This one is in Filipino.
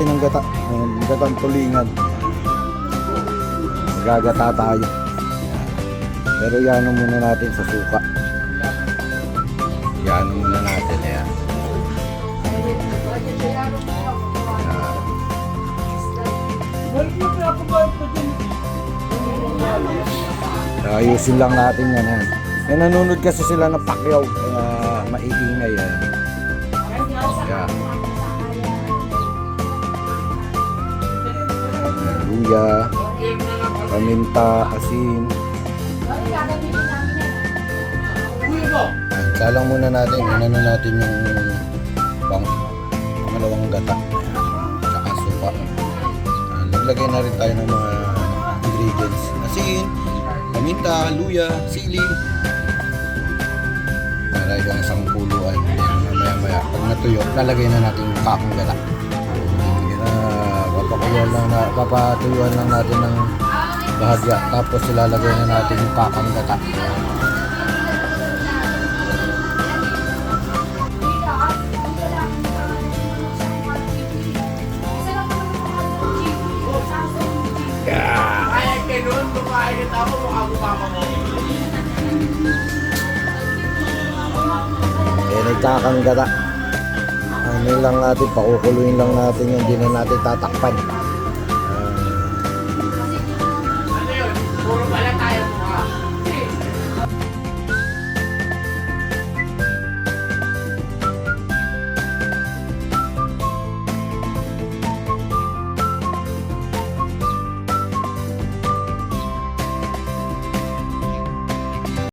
ng gata. Ayan, gatang tulingan. Gagata tayo. Pero yan muna natin sa suka. Yan muna natin. Ayan. Ayusin lang natin yan. Yan. Yan, nanonood kasi sila ng Pacquiao. Kaya maiingay yan. Kaya. Luya, paminta, asin. Salang muna natin. Ano natin yung pang pangalawang gata. Tsaka suka. Ayan, Naglagay na rin tayo ng mga ingredients. Asin, paminta, luya, sili. Para yung isang kuluan. Ayan, mamaya maya. Pag natuyo, lalagay na natin yung kakong gata. Na, papatuyuan lang natin ng bahagya. Tapos ilalagay na natin yung kakang gata. Eh, nagkakang gata. Ano lang natin, pakukuluin lang natin yung hindi na natin tatakpan.